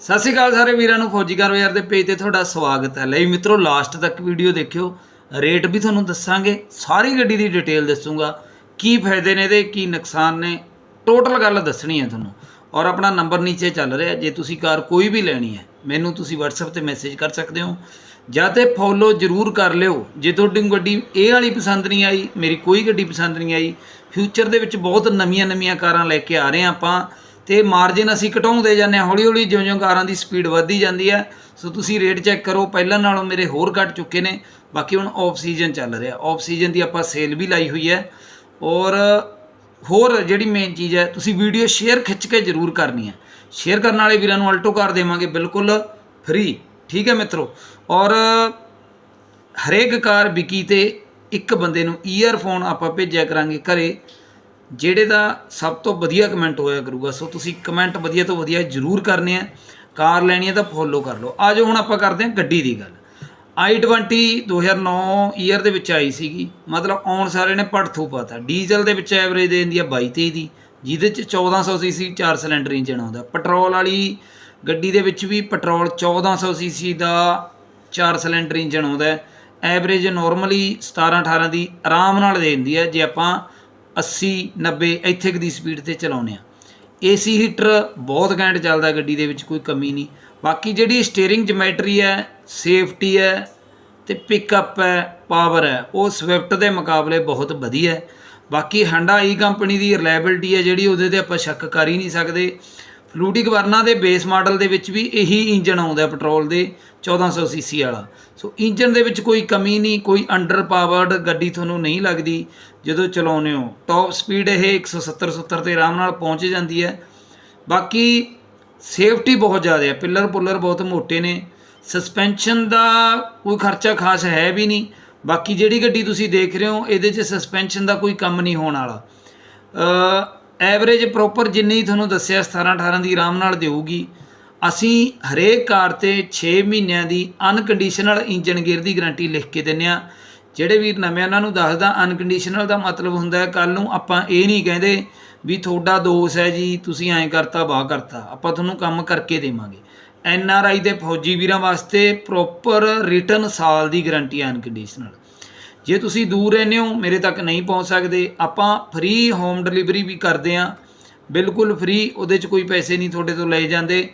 ਸਤਿ ਸ਼੍ਰੀ ਅਕਾਲ ਸਾਰੇ ਵੀਰਾਂ ਨੂੰ, ਫੌਜੀ ਕਾਰੋ ਦੇ ਪੇਜ ਤੇ ਤੁਹਾਡਾ ਸਵਾਗਤ ਹੈ। ਲਈ ਮਿੱਤਰੋ ਲਾਸਟ ਤੱਕ ਵੀਡੀਓ ਦੇਖਿਓ। ਰੇਟ ਵੀ ਤੁਹਾਨੂੰ ਦੱਸਾਂਗੇ, ਸਾਰੀ ਗੱਡੀ ਦੀ ਡਿਟੇਲ ਦੱਸੂਗਾ। ਕੀ ਫਾਇਦੇ ਨੇ ਇਹਦੇ, ਕੀ ਨੁਕਸਾਨ ਨੇ ਟੋਟਲ ਗੱਲ ਦੱਸਣੀ ਹੈ ਤੁਹਾਨੂੰ। ਔਰ ਆਪਣਾ ਨੰਬਰ ਨੀਚੇ ਚੱਲ ਰਿਹਾ, ਜੇ ਤੁਸੀਂ ਕਾਰ ਕੋਈ ਵੀ ਲੈਣੀ ਹੈ, ਮੈਨੂੰ ਤੁਸੀਂ WhatsApp ਤੇ ਮੈਸੇਜ ਕਰ ਸਕਦੇ ਹੋ। ਜਾਂ ਤੇ ਫੋਲੋ ਜ਼ਰੂਰ ਕਰ ਲਿਓ। ਜੇ ਤੁਹਾਡੀ ਗੱਡੀ ਇਹ ਵਾਲੀ ਪਸੰਦ ਨਹੀਂ ਆਈ, ਮੇਰੀ ਕੋਈ ਗੱਡੀ ਪਸੰਦ ਨਹੀਂ ਆਈ ਫਿਊਚਰ ਦੇ ਵਿੱਚ ਬਹੁਤ ਨਵੀਆਂ ਨਵੀਆਂ ਕਾਰਾਂ ਲੈ ਕੇ ਆ ਰਹੇ ਹਾਂ ਆਪਾਂ। ਤੇ ਮਾਰਜਨ ਅਸੀਂ ਘਟਾਉਂਦੇ ਜਾਂਦੇ ਹਾਂ। ਹੌਲੀ ਹੌਲੀ ਜਿਉਂ-ਜਿਉਂ ਕਾਰਾਂ ਦੀ ਸਪੀਡ ਵੱਧਦੀ ਜਾਂਦੀ ਹੈ। ਸੋ ਤੁਸੀਂ ਰੇਟ ਚੈੱਕ ਕਰੋ। ਪਹਿਲਾਂ ਨਾਲੋਂ ਮੇਰੇ ਹੋਰ ਘਟ ਚੁੱਕੇ ਨੇ। ਬਾਕੀ ਹੁਣ ਆਫ ਸੀਜ਼ਨ ਚੱਲ ਰਿਹਾ। ਆਫ ਸੀਜ਼ਨ ਦੀ ਆਪਾਂ ਸੇਲ ਵੀ ਲਾਈ ਹੋਈ ਹੈ। ਔਰ ਹੋਰ ਜਿਹੜੀ ਮੇਨ ਚੀਜ਼ ਹੈ, ਤੁਸੀਂ ਵੀਡੀਓ ਸ਼ੇਅਰ ਖਿੱਚ ਕੇ ਜ਼ਰੂਰ ਕਰਨੀ ਹੈ। ਸ਼ੇਅਰ ਕਰਨ ਵਾਲੇ ਵੀਰਾਂ ਨੂੰ ਅਲਟੋ ਕਾਰ ਦੇਵਾਂਗੇ ਬਿਲਕੁਲ ਫ੍ਰੀ ਠੀਕ ਹੈ ਮਿੱਤਰੋ? ਔਰ ਹਰੇਕ ਕਾਰ ਵਿਕੀ ਤੇ ਇੱਕ ਬੰਦੇ ਨੂੰ ਈਅਰਫੋਨ ਆਪਾਂ ਭੇਜਿਆ ਕਰਾਂਗੇ ਘਰੇ। ਜਿਹੜੇ ਦਾ ਸਭ ਤੋਂ ਵਧੀਆ ਕਮੈਂਟ ਹੋਇਆ ਕਰੂਗਾ, ਸੋ ਤੁਸੀਂ ਕਮੈਂਟ ਵਧੀਆ ਤੋਂ ਵਧੀਆ ਜ਼ਰੂਰ ਕਰਨੇ ਆ। ਕਾਰ ਲੈਣੀ ਹੈ ਤਾਂ ਫੋਲੋ ਕਰ ਲਓ। ਆਜੋ ਹੁਣ ਆਪਾਂ ਕਰਦੇ ਹਾਂ ਗੱਡੀ ਦੀ ਗੱਲ। i20 2009 ਈਅਰ ਦੇ ਵਿੱਚ ਆਈ ਸੀਗੀ। ਮਤਲਬ ਆਉਣ ਸਾਰੇ ਨੇ ਪੜ ਥੂ ਪਾਤਾ। ਡੀਜ਼ਲ ਦੇ ਵਿੱਚ ਐਵਰੇਜ ਦੇ ਦਿੰਦੀ ਆ 22 23 ਦੀ। ਜਿਹਦੇ ਚ 1400 ਸੀਸੀ 4 ਸਿਲੰਡਰ ਇੰਜਨ ਆਉਂਦਾ। ਪੈਟਰੋਲ ਵਾਲੀ ਗੱਡੀ ਦੇ ਵਿੱਚ ਵੀ ਪੈਟਰੋਲ 1400 ਸੀਸੀ ਦਾ 4 ਸਿਲੰਡਰ ਇੰਜਨ ਆਉਂਦਾ। ਐਵਰੇਜ ਨਾਰਮਲੀ 17 18 ਦੀ ਆਰਾਮ ਨਾਲ ਦੇ ਦਿੰਦੀ ਹੈ ਜੇ ਆਪਾਂ 80 90 ਇੱਥੇ ਕੁ ਦੀ ਸਪੀਡ ਤੇ ਚਲਾਉਂਦੇ ਆ ਏਸੀ ਹੀਟਰ ਬਹੁਤ ਘੈਂਟ ਚੱਲਦਾ ਗੱਡੀ ਦੇ ਵਿੱਚ, ਕੋਈ ਕਮੀ ਨਹੀਂ। ਬਾਕੀ ਜਿਹੜੀ ਸਟੀਅਰਿੰਗ ਜਮੈਟਰੀ ਹੈ ਸੇਫਟੀ ਹੈ ਤੇ ਪਿਕਅਪ ਹੈ ਪਾਵਰ ਹੈ, ਉਹ ਸਵਿਫਟ ਦੇ ਮੁਕਾਬਲੇ ਬਹੁਤ ਵਧੀਆ ਹੈ। ਬਾਕੀ ਹੰਡਾ ਈ ਕੰਪਨੀ ਦੀ ਰਿਲਾਇਬਿਲਟੀ ਹੈ ਜਿਹੜੀ, ਉਹਦੇ ਤੇ ਆਪਾਂ ਸ਼ੱਕ ਕਰ ਹੀ ਨਹੀਂ ਸਕਦੇ। ਫਲੂਟਿਕ ਵਰਨਾ ਦੇ ਬੇਸ ਮਾਡਲ ਦੇ ਵਿੱਚ ਵੀ ਇਹੀ ਇੰਜਨ ਆਉਂਦਾ ਪੈਟਰੋਲ ਦੇ 1400 ਸੀਸੀ ਵਾਲਾ। ਸੋ ਇੰਜਨ ਦੇ ਵਿੱਚ ਕੋਈ ਕਮੀ ਨਹੀਂ, ਕੋਈ ਅੰਡਰ ਪਾਵਰਡ ਗੱਡੀ ਤੁਹਾਨੂੰ ਨਹੀਂ ਲੱਗਦੀ। ਜਦੋਂ ਚਲਾਉਂਦੇ ਹੋ ਟਾਪ ਸਪੀਡ ਇਹ 170 70 ਤੇ ਆਰਾਮ ਨਾਲ ਪਹੁੰਚ ਜਾਂਦੀ ਹੈ। ਬਾਕੀ ਸੇਫਟੀ ਬਹੁਤ ਜ਼ਿਆਦਾ ਹੈ ਪਿੱਲਰ ਪੁੱਲਰ ਬਹੁਤ ਮੋਟੇ ਨੇ। ਸਸਪੈਂਸ਼ਨ ਦਾ ਕੋਈ ਖਰਚਾ ਖਾਸ ਹੈ ਵੀ ਨਹੀਂ। ਬਾਕੀ ਜਿਹੜੀ ਗੱਡੀ ਤੁਸੀਂ ਦੇਖ ਰਹੇ ਹੋ, ਇਹਦੇ 'ਚ ਸਸਪੈਂਸ਼ਨ ਦਾ ਕੋਈ ਕੰਮ ਨਹੀਂ ਹੋਣ ਵਾਲਾ। ਐਵਰੇਜ ਪ੍ਰੋਪਰ ਜਿੰਨੀ ਤੁਹਾਨੂੰ ਦੱਸਿਆ 17 18 ਦੀ ਆਰਾਮ ਨਾਲ ਦੇਊਗੀ, ਅਸੀਂ ਹਰੇਕ ਕਾਰ ਤੇ 6 ਮਹੀਨਿਆਂ ਦੀ ਅਨਕੰਡੀਸ਼ਨਲ ਇੰਜਨ ਗੇਅਰ ਦੀ ਗਾਰੰਟੀ ਲਿਖ ਕੇ ਦਿੰਨੇ ਆ ਜਿਹੜੇ ਵੀਰ ਨਵੇਂ ਉਹਨਾਂ ਨੂੰ ਦੱਸਦਾ ਅਨਕੰਡੀਸ਼ਨਲ ਦਾ ਮਤਲਬ ਹੁੰਦਾ ਹੈ ਕੱਲ ਨੂੰ ਆਪਾਂ ਇਹ ਨਹੀਂ ਕਹਿੰਦੇ ਵੀ ਤੁਹਾਡਾ ਦੋਸ਼ ਹੈ ਜੀ, ਤੁਸੀਂ ਐਂ ਕਰਤਾ, ਵਾਹ ਕਰਤਾ, ਆਪਾਂ ਤੁਹਾਨੂੰ ਕੰਮ ਕਰਕੇ ਦੇਵਾਂਗੇ। ਐਨ ਆਰ ਆਈ ਦੇ ਫੌਜੀ ਵੀਰਾਂ ਵਾਸਤੇ ਪ੍ਰੋਪਰ ਰਿਟਰਨ ਸਾਲ ਦੀ ਗਾਰੰਟੀ ਹੈ ਅਨਕੰਡੀਸ਼ਨਲ ਜੇ ਤੁਸੀਂ ਦੂਰ ਰਹਿੰਦੇ ਹੋ, ਮੇਰੇ ਤੱਕ ਨਹੀਂ ਪਹੁੰਚ ਸਕਦੇ, ਆਪਾਂ ਫ੍ਰੀ ਹੋਮ ਡਿਲੀਵਰੀ ਵੀ ਕਰਦੇ ਆਂ ਬਿਲਕੁਲ ਫ੍ਰੀ ਉਹਦੇ 'ਚ ਕੋਈ ਪੈਸੇ ਨਹੀਂ ਤੁਹਾਡੇ ਤੋਂ ਲਏ ਜਾਂਦੇ।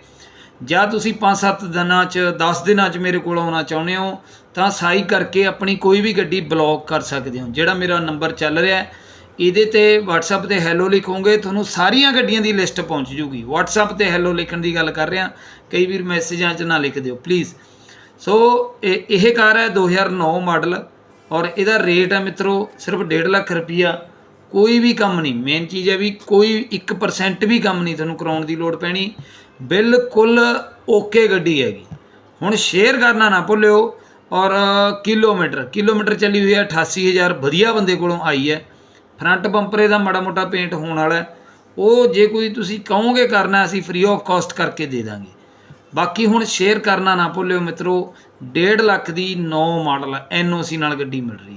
ਜਾਂ ਤੁਸੀਂ 5-7 ਦਿਨਾਂ 'ਚ 10 ਦਿਨਾਂ 'ਚ ਮੇਰੇ ਕੋਲ ਆਉਣਾ ਚਾਹੁੰਦੇ ਹੋ, ਤਾਂ ਸਾਈ ਕਰਕੇ ਆਪਣੀ ਕੋਈ ਵੀ ਗੱਡੀ ਬਲੌਕ ਕਰ ਸਕਦੇ ਹੋ, ਜਿਹੜਾ ਮੇਰਾ ਨੰਬਰ ਚੱਲ ਰਿਹਾ ਹੈ। ਇਹਦੇ ਤੇ WhatsApp ਤੇ ਹੈਲੋ ਲਿਖੋਗੇ, ਤੁਹਾਨੂੰ ਸਾਰੀਆਂ ਗੱਡੀਆਂ ਦੀ ਲਿਸਟ ਪਹੁੰਚ ਜੂਗੀ। WhatsApp ਤੇ ਹੈਲੋ ਲਿਖਣ ਦੀ ਗੱਲ ਕਰ ਰਿਹਾ, ਕਈ ਵੀਰ ਮੈਸੇਜਾਂ 'ਚ ਨਾ ਲਿਖ ਦਿਓ ਪਲੀਜ਼ ਸੋ ਇਹ ਇਹ ਕਾਰ ਹੈ 2009 ਮਾਡਲ ਔਰ ਇਹਦਾ ਰੇਟ ਹੈ ਮਿੱਤਰੋ ਸਿਰਫ 1.5 ਲੱਖ ਰੁਪਈਆ। ਕੋਈ ਵੀ ਕੰਮ ਨਹੀਂ। ਮੇਨ ਚੀਜ਼ ਹੈ ਵੀ ਕੋਈ 1% ਵੀ ਕੰਮ ਨਹੀਂ ਤੁਹਾਨੂੰ ਕਰਾਉਣ ਦੀ ਲੋੜ ਪੈਣੀ। ਬਿਲਕੁਲ ਓਕੇ ਗੱਡੀ ਹੈਗੀ। ਹੁਣ ਸ਼ੇਅਰ ਕਰਨਾ ਨਾ ਭੁੱਲਿਓ। ਔਰ ਕਿਲੋਮੀਟਰ ਕਿਲੋਮੀਟਰ ਚੱਲੀ ਹੋਈ ਹੈ 88000 ਵਧੀਆ ਬੰਦੇ ਕੋਲੋਂ ਆਈ ਹੈ। ਫਰੰਟ ਬੰਪਰੇ ਦਾ ਮਾੜਾ ਮੋਟਾ ਪੇਂਟ ਹੋਣ ਵਾਲਾ ਉਹ ਜੇ ਕੋਈ ਤੁਸੀਂ ਕਹੋਗੇ ਕਰਨਾ, ਅਸੀਂ ਫ੍ਰੀ ਆਫ ਕਾਸਟ ਕਰਕੇ ਦੇ ਦਾਂਗੇ। ਬਾਕੀ ਹੁਣ ਸ਼ੇਅਰ ਕਰਨਾ ਨਾ ਭੁੱਲਿਓ ਮਿੱਤਰੋ 1.5 ਲੱਖ ਦੀ ਨੌ ਮਾਡਲ ਐਨਓਸੀ ਨਾਲ ਗੱਡੀ ਮਿਲ ਰਹੀ